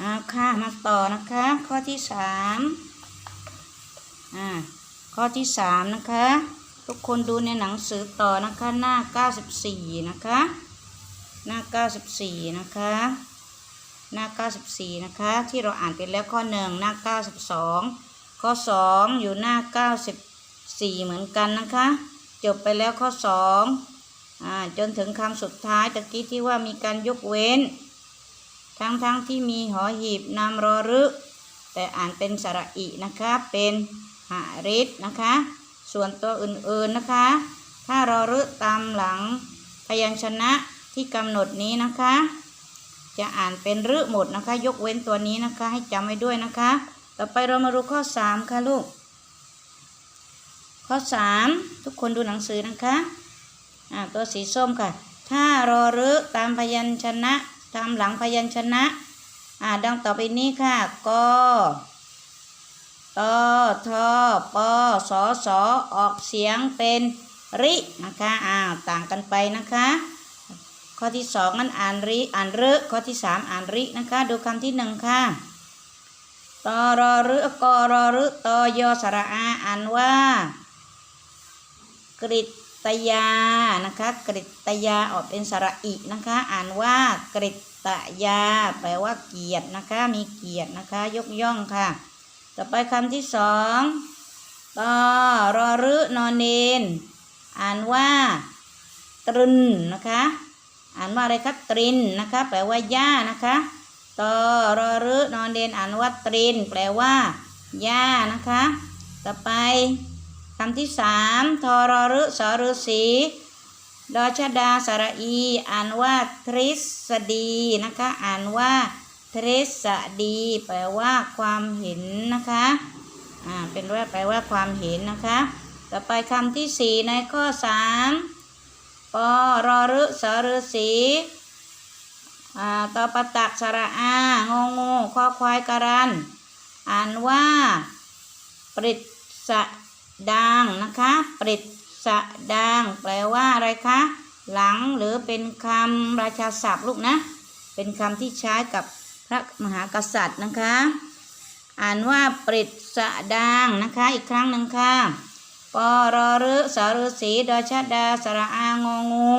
อ่าค่ะมาต่อนะคะ ข้อที่สามอ่าข้อที่สามนะคะ ทุกคนดูในหนังสือต่อนะคะหน้าเก้าสิบสี่นะคะ หน้าเก้าสิบสี่นะคะ หน้าเก้าสิบสี่นะคะ ที่เราอ่านไปแล้วข้อหนึ่งหน้าเก้าสิบสองข้อสองอยู่หน้าเก้าสิบสี่เหมือนกันนะคะ จบไปแล้วข้อสองอ่าจนถึงคำสุดท้ายตะกี้ที่ว่ามีการยกเว้น ทั้งทั้งที่มีหอหีบนามรอรึแต่อ่านเป็นสระอินะคะ เป็นหาริษนะคะ ส่วนตัวอื่นๆนะคะ ถ้ารอรึตามหลังพยัญชนะที่กำหนดนี้นะคะ จะอ่านเป็นรึหมดนะคะ ยกเว้นตัวนี้นะคะ ให้จำไว้ด้วยนะคะ ต่อไปเรามาดูข้อสามค่ะลูก ข้อสามทุกคนดูหนังสือนะคะ อ่าตัวสีส้มค่ะ ถ้ารอรึตามพยัญชนะ ตามหลังพยัญชนะ อ่าดังต่อไปนี้ค่ะกตทปสสออกเสียงเป็นรินะคะ อ้าว ต่างกันไปนะคะ ข้อที่สองนั้นอ่านริอ่านรึข้อที่สามอ่านรินะคะ ดูคำที่หนึ่งค่ะตรอรึกรอรึตยสระอาอ่านว่า กริตยานะคะ กริตยาออกเป็นสระอินะคะ อ่านว่ากริต ตะยา แปลว่าเกียรตินะคะ มีเกียรตินะคะ ยกย่องค่ะ ต่อไปคำที่สองตอรอรึนอนเนน อ่านว่า ตรึนนะคะ อ่านว่าอะไรครับตรินนะคะ แปลว่าหญ้านะคะตอรอรึนอนเดนอ่านว่าตริน แปลว่าหญ้านะคะ ต่อไปคำที่สามทอรอรึสอฤษี ดอชดาสระอี อ่านว่าทริสดีนะคะ อ่านว่าทริสดีแปลว่าความเห็นนะคะ อ่า เป็นว่าแปลว่าความเห็นนะคะ ต่อไปคำที่สี่ในข้อสามปรอรึสอฤษีอ่าตอประตักสระอางองูข้อควายการัน อ่านว่าปริศสะดังนะคะปริศ สะดังแปลว่าอะไรคะ หลังหรือเป็นคำราชาศัพท์ลูกนะ เป็นคำที่ใช้กับพระมหากษัตริย์นะคะ อ่านว่าปริศสะดังนะคะ อีกครั้งหนึ่งค่ะปรอรึสอฤษีดอชดาสระอางองู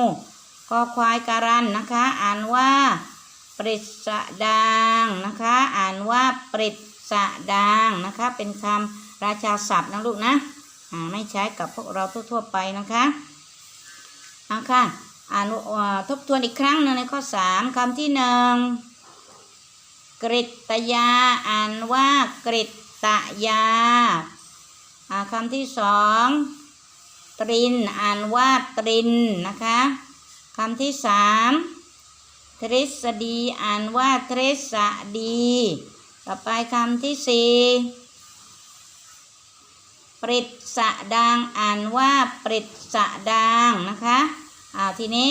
กอควายการันนะคะ อ่านว่าปริศสะดังนะคะ อ่านว่าปริศสะดังนะคะ เป็นคำราชาศัพท์นะลูกนะ ไม่ใช้กับพวกเราทั่วๆไปนะคะเอาค่ะอ่านอ่าทบทวนอีกครั้งหนึ่งในข้อสามคำที่หนึ่งกริตยา อ่านว่ากริตยาอ่าคำที่สองตริน อ่านว่าตรินนะคะคำที่สามทฤษฎี อ่านว่าทฤษฎี ต่อไปคำที่สี่ ปริศสะดังอ่านว่าปริศสะดังนะคะอ่าทีนี้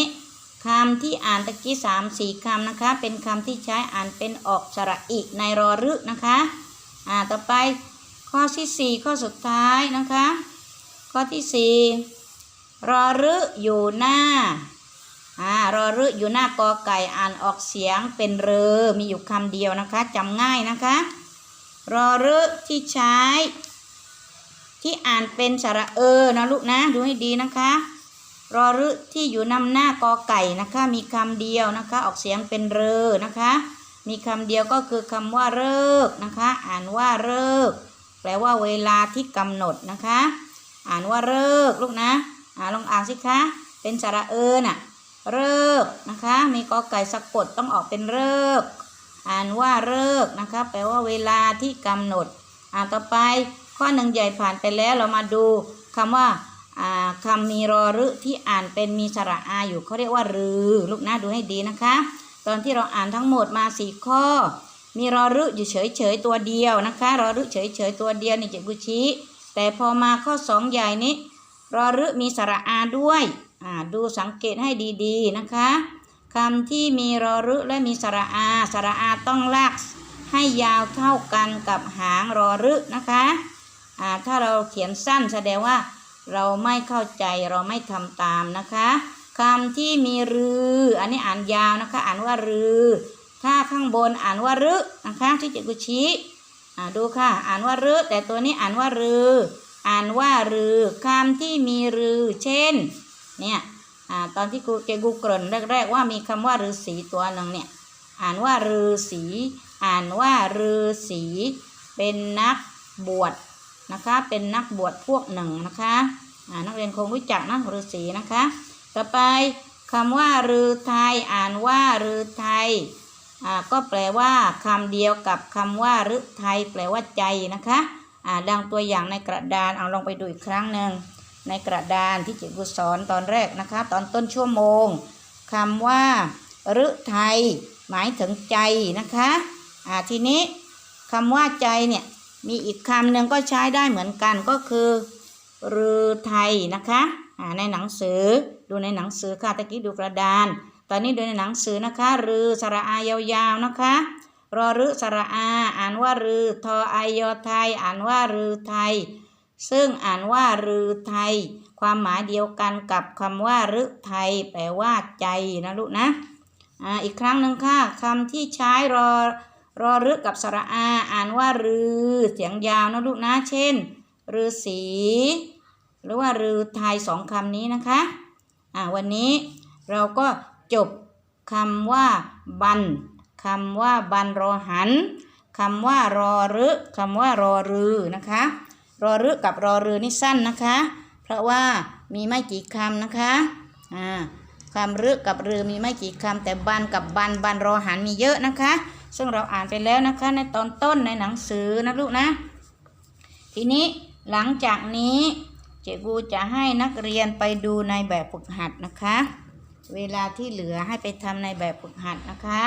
คำที่อ่านตะกี้สามสี่คำนะคะ เป็นคำที่ใช้อ่านเป็นออกสระอิในรอรึนะคะอ่าต่อไปข้อที่สี่ข้อสุดท้ายนะคะ ข้อที่สี่รอรึอยู่หน้าอ่ารอรึอยู่หน้ากอไก่อ่านออกเสียงเป็นเรอมีอยู่คำเดียวนะคะจำง่ายนะคะ รอรึที่ใช้ ที่อ่านเป็นสระเออนะลูกนะดูให้ดีนะคะ รอรึที่อยู่นำหน้ากอไก่นะคะ มีคำเดียวนะคะ ออกเสียงเป็นเรอนะคะ มีคำเดียวก็คือคำว่าเลิกนะคะ อ่านว่าเลิกแปลว่าเวลาที่กำหนดนะคะ อ่านว่าเลิกลูกนะอ่าลองอ่านสิคะ เป็นสระเออน่ะเลิกนะคะ มีกอไก่สะกดต้องออกเป็นเลิกอ่านว่าเลิกนะคะ แปลว่าเวลาที่กำหนด อ่านต่อไป ข้อหนึ่งใหญ่ผ่านไปแล้วเรามาดูคำว่าอ่าคำมีรอรึที่อ่านเป็นมีสระอาอยู่เขาเรียกว่ารือลูกนะดูให้ดีนะคะ ตอนที่เราอ่านทั้งหมดมาสี่ข้อ มีรอรึอยู่เฉยเฉยๆตัวเดียวนะคะ รอรึเฉยเฉยๆตัวเดียวนี่เจกุชิแต่พอมาข้อสองใหญ่นี้รอรึมีสระอาด้วยอ่าดูสังเกตให้ดีๆนะคะคำที่มีรอรึและมีสระอา สระอาต้องลากให้ยาวเท่ากันกับหางรอรึนะคะ ถ้าเราเขียนสั้นแสดงว่า เราไม่เข้าใจเราไม่ทำตามนะคะคำที่มีรืออันนี้อ่านยาวนะคะ อ่านว่ารือ ถ้าข้างบนอ่านว่ารึนะคะที่เจกุชี้อ่าดูค่ะ อ่านว่ารึแต่ตัวนี้อ่านว่ารือ อ่านว่ารือคำที่มีรือ เช่น เนี่ยอ่าตอนที่ครูเจกูเกริ่นแรก ๆ ว่ามีคำว่าฤาษีตัวหนึ่งเนี่ย อ่านว่าฤาษี อ่านว่าฤาษี เป็นนักบวช นะคะ เป็นนักบวชพวกหนึ่งนะคะอ่านักเรียนคงรู้จักนะฤาษีนะคะ ต่อไปคำว่ารือไทยอ่านว่ารือไทยอ่าก็แปลว่าคำเดียวกับคำว่าฤไทยแปลว่าใจนะคะอ่าดังตัวอย่างในกระดานเอาลองไปดูอีกครั้งหนึ่งในกระดานที่จิตกุสอนตอนแรกนะคะ ตอนต้นชั่วโมงคำว่าฤไทยหมายถึงใจนะคะอ่าทีนี้คำว่าใจเนี่ย มีอีกคำหนึ่งก็ใช้ได้เหมือนกันก็คือรือไทยนะคะอ่าในหนังสือดูในหนังสือค่ะตะกี้ดูกระดาน ตอนนี้ดูในหนังสือนะคะ รือสระอายาวๆนะคะรอรึสระอา อ่านว่ารือทอไอยอไทย อ่านว่ารือไทย ซึ่งอ่านว่ารือไทย ความหมายเดียวกันกับคำว่ารึไทย แปลว่าใจนะลูกนะอ่าอีกครั้งหนึ่งค่ะคำที่ใช้รอ รอรึกับสระอา อ่านว่ารือเสียงยาวนะลูกนะ เช่นรือสีหรือว่ารือไทยสองคำนี้นะคะ อ่าวันนี้เราก็จบคำว่าบันคำว่าบันรอหันคำว่ารอรึคำว่ารอรือนะคะ รอรึกับรอรือนี่สั้นนะคะ เพราะว่ามีไม่กี่คำนะคะ อ่าคำรึกับรือมีไม่กี่คำแต่บันกับบันบันรอหันมีเยอะนะคะ ซึ่งเราอ่านไปแล้วนะคะในตอนต้นในหนังสือนะลูกนะ ทีนี้หลังจากนี้เจกูจะให้นักเรียนไปดูในแบบฝึกหัดนะคะ เวลาที่เหลือให้ไปทำในแบบฝึกหัดนะคะ